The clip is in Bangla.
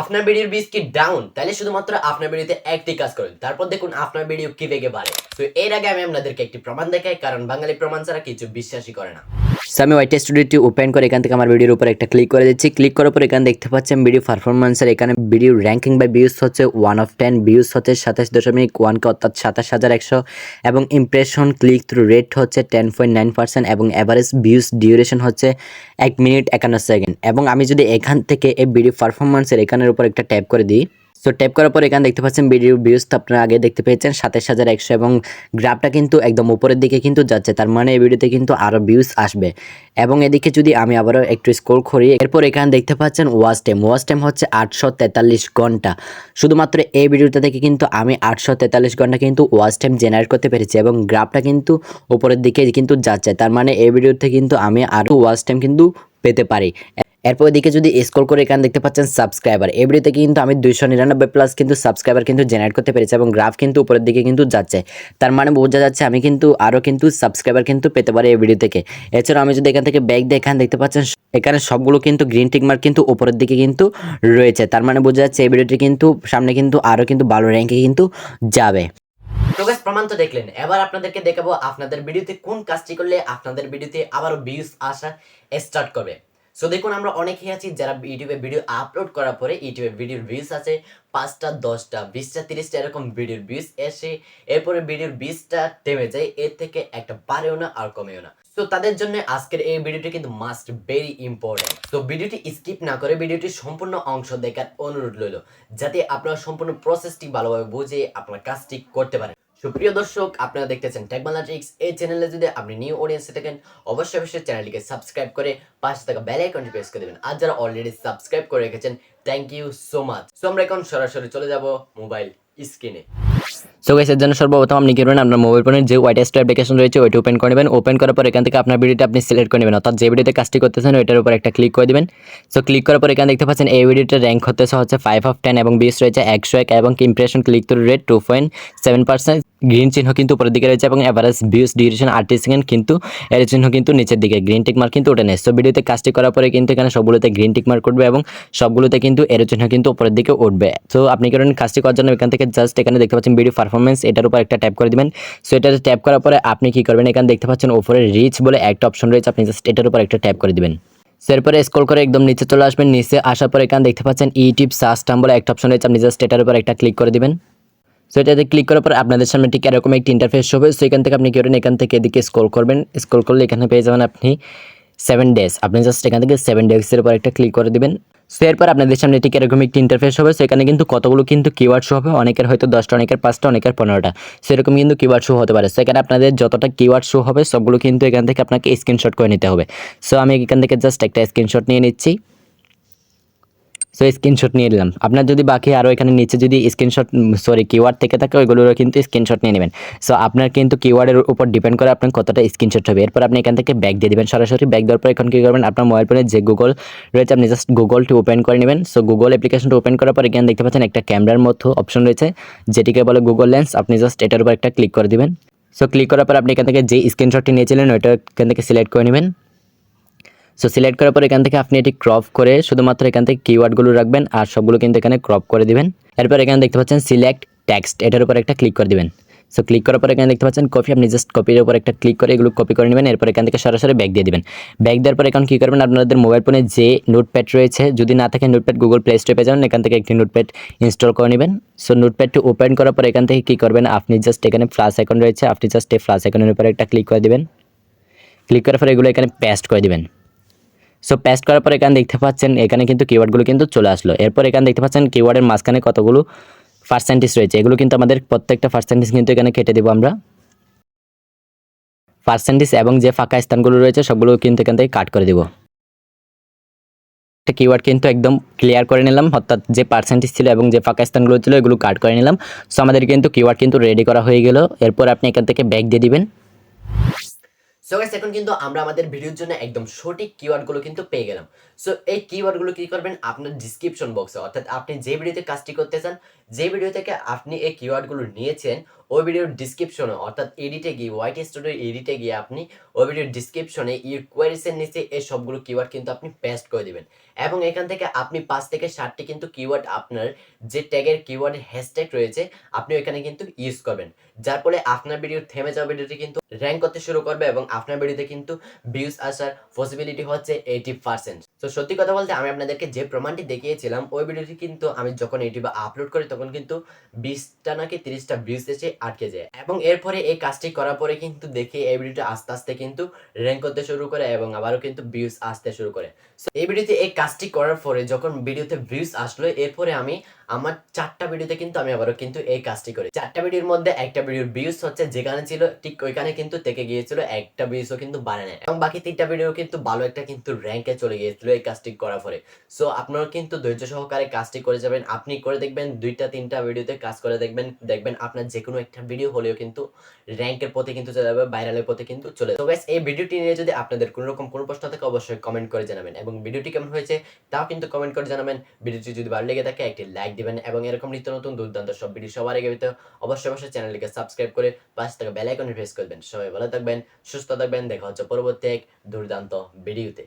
আপনার ভিডিওর বিজ কি ডাউন তাহলে শুধুমাত্র আপনার ভিডিওতে একটি কাজ করুন। তারপর দেখুন আপনার ভিডিও কি বেগে বাড়ে। তো এর আগে আমি আপনাদেরকে একটি প্রমাণ দেখাই, কারণ বাঙালি প্রমাণ ছাড়া কিছু বিশ্বাসই করে না। সো আমি ওয়াইট স্টুডিওটি ওপেন করে এখান থেকে আমার ভিডিওর উপর একটা ক্লিক করে দিচ্ছি। ক্লিক করার পর এখানে দেখতে পাচ্ছেন ভিডিও পারফরমেন্সের এখানে ভিডিও র্যাঙ্কিং বাই ভিউজ হচ্ছে ওয়ান অফ টেন ভিউজ হচ্ছে সাতাশ দশমিক ওয়ানকে অর্থাৎ সাতাশ হাজার একশো, এবং ইমপ্রেশন ক্লিক থ্রু রেট হচ্ছে টেন পয়েন্ট নাইন পার্সেন্ট এবং অ্যাভারেজ ভিউজ ডিউরেশন হচ্ছে এক মিনিট একান্ন সেকেন্ড এবং আমি যদি এখান থেকে এই ভিডিও পারফরমেন্সের এখানের উপর একটা ট্যাপ করে দিই। সো ট্যাপ করার পর এখানে দেখতে পাচ্ছেন ভিডিও ভিউজ তো আপনারা আগে দেখতে পেয়েছেন, সাতাশ হাজার একশো এবং গ্রাফটা কিন্তু একদম উপরের দিকে কিন্তু যাচ্ছে, তার মানে এই ভিডিওতে কিন্তু আরও ভিউজ আসবে। এবং এদিকে যদি আমি আবারও একটু স্কোর করি, এরপর এখানে দেখতে পাচ্ছেন ওয়াচ টাইম ওয়াচ টাইম হচ্ছে আটশো তেতাল্লিশ ঘণ্টা। শুধুমাত্র এই ভিডিওটা থেকে কিন্তু আমি আটশো তেতাল্লিশ ঘণ্টা কিন্তু ওয়াচ টাইম জেনারেট করতে পেরেছি এবং গ্রাফটা কিন্তু উপরের দিকে কিন্তু যাচ্ছে, তার মানে এই ভিডিওতে কিন্তু আমি আরও ওয়াচ টাইম কিন্তু পেতে পারি। এরপর এদিকে যদি স্কোর করে এখানে দেখতে পাচ্ছেন সাবস্ক্রাইবার এভরি থেকে কিন্তু আমি দুইশো নিরানব্বই প্লাস কিন্তু সাবস্ক্রাইবার কিন্তু জেনারেট করতে পেরেছি এবং গ্রাফ কিন্তু উপরের দিকে কিন্তু যাচ্ছে। তার মানে বোঝা যাচ্ছে আমি কিন্তু আরও কিন্তু সাবস্ক্রাইবার কিন্তু পেতে পারি এই ভিডিও থেকে। এছাড়াও আমি যদি এখান থেকে ব্যাগ দিয়ে এখানে দেখতে পাচ্ছেন, এখানে সবগুলো কিন্তু গ্রিন টিক মার্ক কিন্তু উপরের দিকে কিন্তু রয়েছে। তার মানে বোঝা যাচ্ছে এই ভিডিওটি কিন্তু সামনে কিন্তু আরও কিন্তু ভালো র্যাঙ্কে কিন্তু যাবে। প্রমাণ তো দেখলেন। এবার আপনাদেরকে দেখাবো আপনাদের ভিডিওতে কোন কাজটি করলে আপনাদের ভিডিওতে আবারও ভিউজ আসা স্টার্ট করবে। সো দেখুন, আমরা অনেকেই আছি যারা ইউটিউবে ভিডিও আপলোড করার পরে ইউটিউবে ভিডিওর ভিউজ আছে, পাঁচটা, দশটা, বিশটা, তিরিশটা এরকম ভিডিওর ভিউজ এসে, এরপরে ভিডিওর ভিউজটা থেমে যায়, এর থেকে একটা বাড়েও না আর কমেও না। তো তাদের জন্য আজকের এই ভিডিওটি কিন্তু মাস্ট ভেরি ইম্পর্টেন্ট তো ভিডিওটি স্কিপ না করে ভিডিওটি সম্পূর্ণ অংশ দেখার অনুরোধ রইল, যাতে আপনারা সম্পূর্ণ প্রসেসটি ভালোভাবে বুঝে আপনার কাজটি করতে পারেন। সুপ্রিয় দর্শক, আপনারা দেখতেছেন টেকনোলজিক্স এই চ্যানেলে যদি আপনি নিউ অডিয়েন্সে থাকেন, অবশ্যই অবশ্যই চ্যানেলটিকে সাবস্ক্রাইব করে পাশে থাকা বেল আইকনটি প্রেস করে দেবেন। আর যারা অলরেডি সাবস্ক্রাইব করে রেখেছেন thank you so much so আমরা এখন সরাসরি চলে যাব মোবাইল স্ক্রিনে সো গাইস এর জন্য সর্বপ্রথম আপনি কি করবেন? আপনার মোবাইল ফোনের যে হোয়াইট অ্যাপ্লিকেশন রয়েছে, ওইটা ওপেন করে নেবেন। ওপেন করার পর এখান থেকে আপনার ভিডিওটা আপনি সিলেক্ট করে নেবেন। অর্থাৎ যে ভিডিওতে কাজটি করতেছেন, ওইটার উপর একটা ক্লিক করে দিবেন। সো ক্লিক করার পর এখানে দেখতে পাচ্ছেন, এই ভিডিওটা র্যাঙ্ক হতেছে হচ্ছে ফাইভ অফ টেন এবং বিশ রয়েছে একশো এক এবং impression click through rate two point seven percent green চিহ্ন কিন্তু উপরের দিকে রয়েছে এবং অ্যাভারেজ ভিউস ডিউরেশন আটত্রিশ সেকেন্ড কিন্তু, এর চিহ্ন কিন্তু নিচের দিকে। গ্রিন টিক মার্ক কিন্তু ওঠে নেই। সো ভিডিওতে কাজটি করার পরে কিন্তু এখানে সবগুলোতে গ্রিন টিক মার্ক উঠবে এবং সবগুলোতে কিন্তু এর চিহ্ন কিন্তু উপরের দিকে উঠবে। সো আপনি কারণ কাজটি করার জন্য এখান থেকে জাস্ট এখানে দেখতে পাচ্ছেন ভিডিও পারফরমেন্স এটার উপর একটা ট্যাপ করে দিবেন। সো এটাতে ট্যাপ করার পরে আপনি কি করবেন? এখানে দেখতে পাচ্ছেন ওপরে রিচ বলে একটা অপশন রয়েছে। আপনি জাস্ট এটার উপর একটা ট্যাপ করে দিবেন। এরপরে স্ক্রল করে একদম নিচে চলে আসবেন। নিচে আসার পর এখানে দেখতে পাচ্ছেন ইউটিউব সার্চ বলে একটা অপশন রয়েছে। আপনি জাস্ট এটার উপর একটা ক্লিক করে দিবেন। সো এটাতে ক্লিক করার পর আপনাদের সামনে ঠিক এরকম একটি ইন্টারফেস হবে। সো এখান থেকে আপনি কি করবেন? এখান থেকে এদিকে স্ক্রল করবেন। স্ক্রল করলে এখানে পেয়ে যাবেন আপনি সেভেন ডেজ আপনি জাস্ট এখান থেকে সেভেন ডেজের উপর একটা ক্লিক করে দিবেন। সো এরপর আপনাদের সামনে ঠিক এরকম একটি ইন্টারফেস হবে। সেখানে কিন্তু কতগুলো কিন্তু কিওয়ার্ড শো হবে। অনেকের হয়তো দশটা, অনেকের পাঁচটা, অনেকের পনেরোটা। সেরকম কিন্তু কিওয়ার্ড শো হতে পারে। সেখানে আপনাদের যতটা কিওয়ার্ড শো হবে, সবগুলো কিন্তু এখান থেকে আপনাকে স্ক্রিনশট করে নিতে হবে। সো আমি এখান থেকে জাস্ট একটা স্ক্রিনশট নিয়ে নিচ্ছি। সো স্ক্রিনশট নিয়ে নিলাম। আপনার যদি বাকি আরও এখানে নিচে যদি স্ক্রিনশট সরি কিওয়ার্ড থেকে থাকে, ওইগুলোরও কিন্তু স্ক্রিনশট নিয়ে নেবেন। সো আপনার কিন্তু কিওয়ার্ডের উপর ডিপেন্ড করে আপনার কতটা স্ক্রিনশট হবে। এরপর আপনি এখান থেকে ব্যাক দিয়ে দেবেন সরাসরি। ব্যাক দেওয়ার পর এখন কী করবেন? আপনার মোবাইল ফোনে যে গুগল রয়েছে, আপনি জাস্ট গুগলটি ওপেন করে নেবেন। সো গুগল অ্যাপ্লিকেশনটা ওপেন করার পর এখানে দেখতে পাচ্ছেন একটা ক্যামেরার মতো অপশন রয়েছে, যেটিকে বলে গুগল লেন্স আপনি জাস্ট এটার উপর একটা ক্লিক করে দেবেন। সো ক্লিক করার পর আপনি এখান থেকে যে স্ক্রিনশটটি নিয়েছিলেন, ওইটা এখান থেকে সিলেক্ট করে নেবেন। সো সিলেক্ট করার পর এখান থেকে আপনি এটি ক্রপ করে শুধুমাত্র এখান থেকে কিওয়ার্ডগুলো রাখবেন আর সবগুলো কিন্তু এখানে ক্রপ করে দিবেন। এরপর এখানে দেখতে পাচ্ছেন সিলেক্ট টেক্সট এটার উপর একটা ক্লিক করে দিবেন। সো ক্লিক করার পর এখানে দেখতে পাচ্ছেন কপি আপনি জাস্ট কপির উপর একটা ক্লিক করে এগুলো কপি করে নেবেন। এরপর এখান থেকে সরাসরি ব্যাগ দিয়ে দিবেন। ব্যাগ দেওয়ার পর এখন কী করবেন? আপনাদের মোবাইল ফোনে যে নোটপ্যাড রয়েছে, যদি না থাকে নোটপ্যাড গুগল প্লে স্টোরে পেয়ে যাবেন, এখান থেকে একটি নোটপ্যাড ইনস্টল করে নেবেন। সো নোটপ্যাডটি ওপেন করার পর এখান থেকে কী করবেন? আপনি জাস্ট এখানে ফ্লাস আইকন রয়েছে, আপনি জাস্ট এই ফ্লাস আইকনের উপর একটা ক্লিক করে দেবেন। ক্লিক করার পর এগুলো এখানে পেস্ট করে দিবেন। সো পেস্ট করার পর এখানে দেখতে পাচ্ছেন, এখানে কিন্তু কিওয়ার্ডগুলো কিন্তু চলে আসলো। এরপর এখানে দেখতে পাচ্ছেন কিওয়ার্ডের মাঝখানে কতগুলো পার্সেন্টেজ রয়েছে। এগুলো কিন্তু আমাদের প্রত্যেকটা পার্সেন্টেজ কিন্তু এখানে কেটে দেবো আমরা। পার্সেন্টেজ এবং যে ফাঁকা স্থানগুলো রয়েছে, সবগুলো কিন্তু এখান থেকে কাট করে দেবো। একটা কিওয়ার্ড কিন্তু একদম ক্লিয়ার করে নিলাম, অর্থাৎ যে পার্সেন্টেজ ছিল এবং যে ফাঁকা স্থানগুলো ছিল, এগুলো কাট করে নিলাম। সো আমাদের কিন্তু কিওয়ার্ড কিন্তু রেডি করা হয়ে গেল। এরপর আপনি এখান থেকে ব্যাক দিয়ে দিবেন। সো গাইস এখন কিন্তু আমরা আমাদের ভিডিওর জন্য একদম সঠিক কিওয়ার্ডগুলো কিন্তু পেয়ে গেলাম। সো এই কিওয়ার্ডগুলো কি করবেন? আপনার ডিসক্রিপশন বক্সে অর্থাৎ আপনি যে ভিডিওতে কাজটি করতে চান, যে ভিডিও থেকে আপনি এই কিওয়ার্ডগুলো নিয়েছেন, ওই ভিডিওর ডিসক্রিপশনে অর্থাৎ এডিটে গিয়ে হোয়াইট স্টুডিও এডিটে গিয়ে আপনি ওই ভিডিওর ডিসক্রিপশনে ইউর কোয়ারিসের নিচে এই সবগুলো কিওয়ার্ড কিন্তু আপনি পেস্ট করে দিবেন। এবং এখান থেকে আপনি পাঁচ থেকে ষাটটি কিন্তু কিওয়ার্ড আপনার যে ট্যাগের কিওয়ার্ডের হ্যাশট্যাগ রয়েছে, আপনি ওইখানে কিন্তু ইউজ করবেন। যার ফলে আপনার ভিডিও থেমে যাওয়া ভিডিওটি কিন্তু র্যাঙ্ক করতে শুরু করবে এবং আপনার ভিডিওতে কিন্তু ভিউজ আসার পসিবিলিটি হচ্ছে এইটি পার্সেন্ট তো সত্যি কথা বলতে আমি আপনাদেরকে যে প্রমাণটি দেখিয়েছিলাম, ওই ভিডিওটি কিন্তু আমি যখন ইউটিউবে আপলোড করি, তখন কিন্তু বিশটা নাকি তিরিশটা ভিউজ এসে আটকে যায়। এবং এরপরে এই কাজটি করার পরে কিন্তু দেখি এই ভিডিওটা আস্তে আস্তে কিন্তু র্যাঙ্ক করতে শুরু করে এবং আবারও কিন্তু ভিউজ আসতে শুরু করে। এই ভিডিওতে এই কাজটি করার পরে যখন ভিডিওতে ভিউজ আসলো, এরপরে আমি আমার চারটা ভিডিওতে কিন্তু আমি আবারও কিন্তু এই কাজটি করি। চারটা ভিডিওর মধ্যে একটা ভিডিওর ভিউজ হচ্ছে যেখানে ছিল, ঠিক ওইখানে কিন্তু থেকে গিয়েছিল, একটা ভিউজও কিন্তু বাড়ে না এবং বাকি তিনটা ভিডিও কিন্তু ভালো একটা কিন্তু র্যাঙ্কে চলে গিয়েছিল এই কাজটি করার পরে। সো আপনারা কিন্তু ধৈর্য সহকারে কাজটি করে যাবেন। আপনি করে দেখবেন, দুইটা, তিনটা ভিডিওতে কাজ করে দেখবেন দেখবেন আপনার যে কোনো একটা ভিডিও হলেও কিন্তু র্যাঙ্কের পথে কিন্তু চলে যাবে ভাইরালের পথে কিন্তু চলে যাবে। এই ভিডিওটি নিয়ে যদি আপনাদের কোনো রকম কোনো প্রশ্ন থাকে, অবশ্যই কমেন্ট করে জানাবেন। এবং ভিডিওটি কেমন হয়েছে, তাও কিন্তু কমেন্ট করে জানাবেন। ভিডিওটি যদি ভালো লেগে থাকে, একটি লাইক দিবেন এবং এরকম নিত্য নতুন দুর্দান্ত সব ভিডিও সবার আগে পেতে অবশ্যই অবশ্যই চ্যানেলটিকে সাবস্ক্রাইব করে পাশে থাকা বেল আইকনে প্রেস করবেন। সবাই ভালো থাকবেন, সুস্থ থাকবেন, দেখা হচ্ছে পরবর্তী এক দুর্দান্ত ভিডিওতে